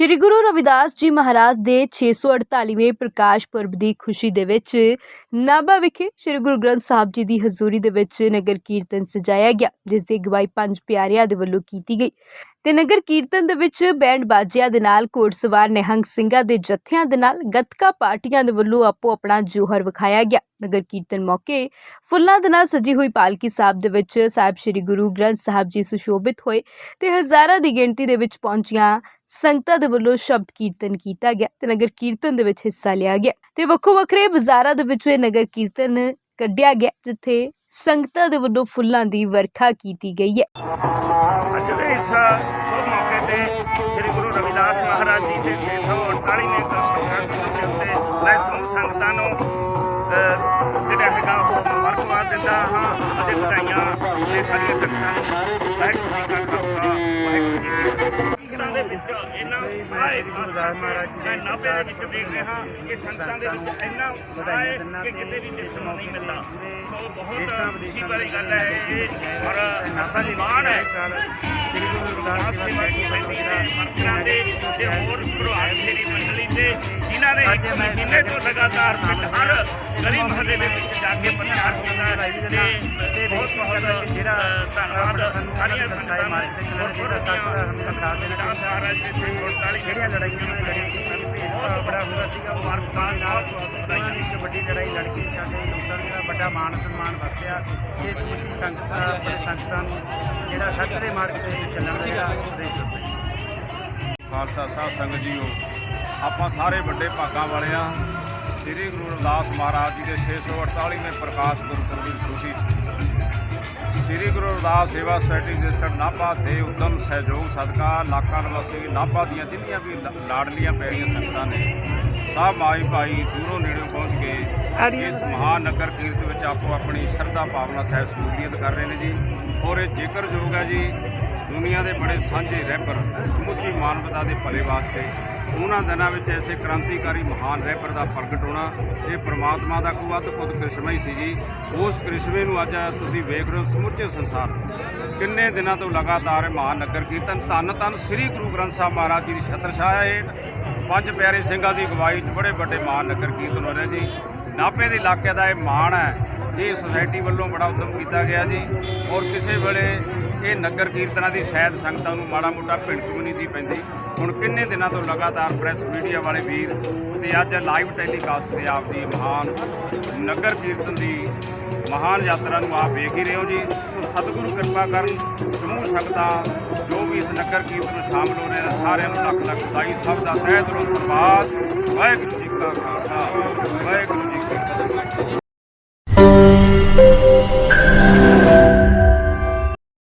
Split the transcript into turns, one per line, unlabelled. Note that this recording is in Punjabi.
ਸ਼੍ਰੀ ਗੁਰੂ ਰਵਿਦਾਸ ਜੀ ਮਹਾਰਾਜ ਦੇ 648ਵੇਂ ਪ੍ਰਕਾਸ਼ ਪੁਰਬ ਦੀ ਖੁਸ਼ੀ ਦੇ ਵਿੱਚ ਨਾਭਾ ਵਿਖੇ ਸ਼੍ਰੀ ਗੁਰੂ ਗ੍ਰੰਥ ਸਾਹਿਬ ਜੀ ਦੀ ਹਜ਼ੂਰੀ ਦੇ ਵਿੱਚ ਨਗਰ ਕੀਰਤਨ ਸਜਾਇਆ ਗਿਆ, ਜਿਸ ਦੀ ਅਗਵਾਈ ਪੰਜ ਪਿਆਰਿਆਂ ਦੇ ਵੱਲੋਂ ਕੀਤੀ ਗਈ। ਤੇ ਨਗਰ ਕੀਰਤਨ ਦੇ ਵਿੱਚ ਬੈਂਡ ਬਾਜਿਆਂ ਦੇ ਨਾਲ ਘੋੜਸਵਾਰ ਨਿਹੰਗ ਸਿੰਘਾਂ ਦੇ ਜਥਿਆਂ ਦੇ ਨਾਲ ਗੱਤਕਾ ਪਾਰਟੀਆਂ ਦੇ ਵੱਲੋਂ ਆਪੋ ਆਪਣਾ ਜੋਹਰ ਵਿਖਾਇਆ ਗਿਆ। ਨਗਰ ਕੀਰਤਨ ਮੌਕੇ ਫੁੱਲਾਂ ਦੇ ਨਾਲ ਸਜੀ ਹੋਈ ਪਾਲਕੀ ਸਾਹਿਬ ਦੇ ਵਿੱਚ ਸਾਹਿਬ ਸ਼੍ਰੀ ਗੁਰੂ ਗ੍ਰੰਥ ਸਾਹਿਬ ਜੀ ਸੁਸ਼ੋਭਿਤ ਹੋਏ ਤੇ ਹਜ਼ਾਰਾਂ ਦੀ ਗਿਣਤੀ ਦੇ ਵਿੱਚ ਪਹੁੰਚੀਆਂ ਸੰਗਤਾਂ ਦੇ ਵੱਲੋਂ ਸ਼ਬਦ ਕੀਰਤਨ ਕੀਤਾ ਗਿਆ ਤੇ ਨਗਰ ਕੀਰਤਨ ਦੇ ਵਿੱਚ ਹਿੱਸਾ ਲਿਆ ਗਿਆ। ਤੇ ਵੱਖੋ ਵੱਖਰੇ ਬਾਜ਼ਾਰਾਂ ਦੇ ਵਿੱਚ ਇਹ ਨਗਰ ਕੀਰਤਨ ਕੱਢਿਆ ਗਿਆ, ਜਿੱਥੇ ਸੰਗਤਾਂ ਦੇ ਵੱਲੋਂ ਫੁੱਲਾਂ ਦੀ ਵਰਖਾ ਕੀਤੀ ਗਈ ਹੈ।
ਇਸ ਸ਼ੁਭ ਮੌਕੇ ਤੇ ਸ੍ਰੀ ਗੁਰੂ ਰਵਿਦਾਸ ਮਹਾਰਾਜ ਜੀ ਦੇ 648ਵੇਂ ਪ੍ਰਕਾਸ਼ ਪੁਰਬ ਦੇ ਉੱਤੇ ਮੈਂ ਸਮੂਹ ਸੰਗਤਾਂ ਨੂੰ ਜਿਹੜਾ ਹੈਗਾ ਉਹ ਮੁਬਾਰਕਬਾਦ ਦਿੰਦਾ ਹਾਂ ਅਤੇ ਵਧਾਈਆਂ ਨੇ ਸਾਡੀਆਂ ਸੰਗਤਾਂ ਨੂੰ। ਵਾਹਿਗੁਰੂ ਜੀ ਕਾ ਖਾਲਸਾ ਵਾਹਿਗੁਰੂ ਜੀ ਕੀ ਫਤਿਹ। ਸੰਗਤਾਂ ਦੇ ਵਿੱਚ ਉਤਸ਼ਾਹ ਹੈ
ਰਵਿਦਾਸ ਮਹਾਰਾਜ ਜੀ ਦੇ
ਨਾਭੇ ਦੇ ਵਿੱਚ ਦੇਖ ਰਿਹਾ ਕਿ ਸੰਗਤਾਂ ਦੇ ਵਿੱਚ ਇੰਨਾ ਉਤਸ਼ਾਹ ਹੈ ਕਿ ਕਿਤੇ ਵੀ ਦੇਖਣ ਨੂੰ ਨਹੀਂ ਮਿਲਦਾ। ਸੋ ਬਹੁਤ ਖੁਸ਼ੀ ਵਾਲੀ ਗੱਲ ਹੈ ਇਹ ਔਰ ਮਾਣ ਹੈ।
ਸ੍ਰੀ ਗੁਰੂ ਰਵਿਦਾਸ
ਸੇਵਾ ਸੁਸਾਇਟੀ ਦੇ ਵਰਕਰਾਂ ਦੇ ਤੇ ਹੋਰ ਪ੍ਰਭਾਤ ਫੇਰੀ ਮੰਡਲੀ ਦੇ ਜਿਨ੍ਹਾਂ ਨੇ ਇੱਕ ਮਹੀਨੇ ਤੋਂ ਲਗਾਤਾਰ ਪਿੰਡ ਹਰ ਗਲੀ ਮੁਹੱਲੇ ਦੇ ਵਿੱਚ ਜਾ ਕੇ ਪ੍ਰਚਾਰ ਕੀਤਾ ਤੇ ਧੰਨਵਾਦ ਸਾਰੀਆਂ ਸੰਗਤਾਂ ਨੂੰ
ਬਹੁਤ
ਬਹੁਤ
ਬਹੁਤ ਸਾਥ ਦੇਣਾ
ਦਾਸ ਮਹਾਰਾਜ ਦੇ ਸੇ 48
ਜਿਹੜੀਆਂ ਲੜਾਈਆਂ ਨੇ ਲੜੀ ਬਹੁਤ ਬੜਾ ਹੁੰਦਾ ਸੀਗਾ
ਮੁਬਾਰਕਬਾਦ
ਨਾਲ
ਬਹੁਤ ਬਹੁਤ
ਉਹਨਾਂ ਨੇ ਇੱਕ ਵੱਡੀ ਲੜਾਈ ਲੜ ਕੇ ਸਾਡੇ ਲੋਕਾਂ ਵੱਡਾ ਮਾਣ ਸਨਮਾਨ ਬਖਸ਼ਿਆ। ਇਹ ਸੀ ਕਿ ਸੰਗਤਾਂ ਆਪਣੇ ਸੰਗਤਾਂ ਨੂੰ ਜਿਹੜਾ ਸੱਚ ਦੇ ਮਾਰਗ ਤੇ ਚੱਲਣ ਦਾ ਉਪਦੇਸ਼ ਦਿੱਤਾ।
ਖਾਲਸਾ ਸਾਹਿਬ ਸੰਗਤ ਜੀਓ ਆਪਾਂ ਸਾਰੇ ਵੱਡੇ ਭਾਗਾਂ ਵਾਲੇ ਆ ਸ੍ਰੀ ਗੁਰੂ ਰਵਿਦਾਸ ਮਹਾਰਾਜ ਜੀ ਦੇ 648ਵੇਂ ਪ੍ਰਕਾਸ਼ ਗੁਰਪੁਰਬ ਦੀ ਖੁਸ਼ੀ 'ਚ ਸ੍ਰੀ ਗੁਰੂ ਰਵਿਦਾਸ ਸੇਵਾ ਸੁਸਾਇਟੀ ਸਰ ਨਾਭਾ ਦੇ ਉਦਮ ਸਹਿਯੋਗ ਸਦਕਾ ਇਲਾਕਾ ਨਿਵਾਸੀ ਨਾਭਾ ਦੀਆਂ ਜਿੰਨੀਆਂ ਵੀ ਲਾ- ਲਾਡਲੀਆਂ ਪਿਆਰੀਆਂ ਸੰਗਤਾਂ ਨੇ ਸਭ ਮਾਈ ਭਾਈ ਦੂਰੋਂ ਨੇੜੋਂ ਪਹੁੰਚ ਕੇ ਇਸ ਮਹਾਨ ਨਗਰ ਕੀਰਤ ਵਿੱਚ ਆਪੋ ਆਪਣੀ ਸ਼ਰਧਾ ਭਾਵਨਾ ਸਹਿਤ ਸ਼ਮੂਲੀਅਤ ਕਰ ਰਹੇ ਨੇ ਜੀ। ਔਰ ਇਹ ਜ਼ਿਕਰਯੋਗ ਹੈ ਜੀ ਦੁਨੀਆ ਦੇ ਬੜੇ ਸਾਂਝੇ ਰਹਿਬਰ ਸਮੁੱਚੀ ਮਾਨਵਤਾ ਦੇ ਭਲੇ ਵਾਸਤੇ ਉਹਨਾਂ ਦਿਨਾਂ ਵਿੱਚ ਐਸੇ ਕ੍ਰਾਂਤੀਕਾਰੀ ਮਹਾਨ ਰਹਿਬਰ ਦਾ ਪ੍ਰਗਟ ਹੋਣਾ, ਇਹ ਪ੍ਰਮਾਤਮਾ ਦਾ ਕੋਈ ਅਦਭੁਤ ਕ੍ਰਿਸ਼ਮਾ ਹੀ ਸੀ ਜੀ। ਉਸ ਕ੍ਰਿਸ਼ਮੇ ਨੂੰ ਅੱਜ ਤੁਸੀਂ ਵੇਖ ਰਹੇ ਹੋ, ਸਮੁੱਚੇ ਸੰਸਾਰ ਕਿੰਨੇ ਦਿਨਾਂ ਤੋਂ ਲਗਾਤਾਰ ਇਹ ਮਹਾਨ ਨਗਰ ਕੀਰਤਨ ਧੰਨ ਧੰਨ ਸ੍ਰੀ ਗੁਰੂ ਗ੍ਰੰਥ ਸਾਹਿਬ ਮਹਾਰਾਜ ਜੀ ਦੀ ਛਤਰ ਛਾਇਆ ਹੇਠ, ਪੰਜ ਪਿਆਰੇ ਸਿੰਘਾਂ ਦੀ ਅਗਵਾਈ 'ਚ ਬੜੇ ਵੱਡੇ ਮਹਾਨ ਨਗਰ ਕੀਰਤਨ ਹੋ ਰਿਹਾ ਜੀ। ਨਾਭੇ ਦੇ ਇਲਾਕੇ ਦਾ ਇਹ ਮਾਣ ਹੈ, ਇਹ ਸੁਸਾਇਟੀ ਵੱਲੋਂ ਬੜਾ ਉਦਮ ਕੀਤਾ ਗਿਆ ਜੀ। ਔਰ ਕਿਸੇ ਵੇਲੇ ਇਹ ਨਗਰ ਕੀਰਤਨਾਂ ਦੀ ਸ਼ਾਇਦ ਸੰਗਤਾਂ ਨੂੰ ਮਾੜਾ ਮੋਟਾ ਭਿਣਕ ਵੀ ਨਹੀਂ ਸੀ ਪੈਂਦੀ। ਹੁਣ ਕਿੰਨੇ ਦਿਨਾਂ ਤੋਂ ਲਗਾਤਾਰ ਪ੍ਰੈਸ ਮੀਡੀਆ ਵਾਲੇ ਵੀਰ ਤੇ ਅੱਜ ਲਾਈਵ ਟੈਲੀਕਾਸਟ ਤੇ ਆਪ ਦੀ ਮਹਾਨ ਨਗਰ ਕੀਰਤਨ ਦੀ ਮਹਾਨ ਯਾਤਰਾ ਨੂੰ ਆਪ ਵੇਖ ਹੀ ਰਹੇ ਹੋ ਜੀ। ਸੋ ਸਤਿਗੁਰੂ ਕਿਰਪਾ ਕਰਨ ਸਮੂਹ ਸੰਗਤਾਂ ਜੋ ਵੀ ਇਸ ਨਗਰ ਕੀਰਤਨ ਵਿੱਚ ਸ਼ਾਮਲ ਹੋ ਰਹੇ ਨੇ, ਸਾਰਿਆਂ ਨੂੰ ਲੱਖ ਲੱਖ ਵਧਾਈ। ਸਭ ਦਾ ਤਹਿ ਦਿਲੋਂ ਧੰਨਵਾਦ। ਵਾਹਿਗੁਰੂ ਜੀ ਕਾ ਖਾਲਸਾ, ਵਾਹਿਗੁਰੂ